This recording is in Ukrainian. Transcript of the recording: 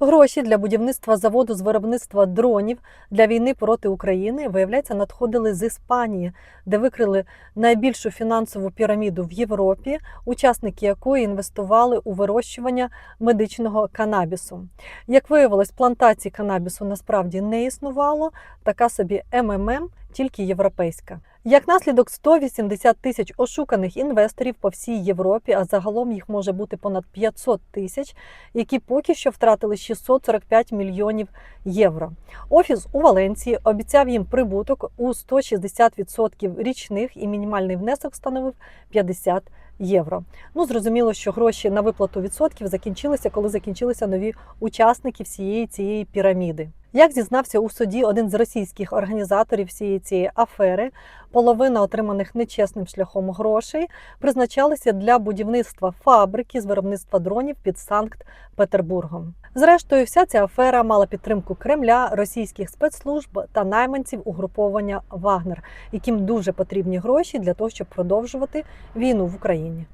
Гроші для будівництва заводу з виробництва дронів для війни проти України, виявляється, надходили з Іспанії, де викрили найбільшу фінансову піраміду в Європі, учасники якої інвестували у вирощування медичного канабісу. Як виявилось, плантацій канабісу насправді не існувало, така собі МММ, тільки європейська. Як наслідок 180 тисяч ошуканих інвесторів по всій Європі, а загалом їх може бути понад 500 тисяч, які поки що втратили 645 мільйонів євро. Офіс у Валенції обіцяв їм прибуток у 160% річних і мінімальний внесок становив 50 євро. Ну зрозуміло, що гроші на виплату відсотків закінчилися, коли закінчилися нові учасники всієї цієї піраміди. Як зізнався у суді один з російських організаторів всієї цієї афери, половина отриманих нечесним шляхом грошей призначалися для будівництва фабрики з виробництва дронів під Санкт-Петербургом. Зрештою, вся ця афера мала підтримку Кремля, російських спецслужб та найманців угруповання Вагнер, яким дуже потрібні гроші для того, щоб продовжувати війну в Україні.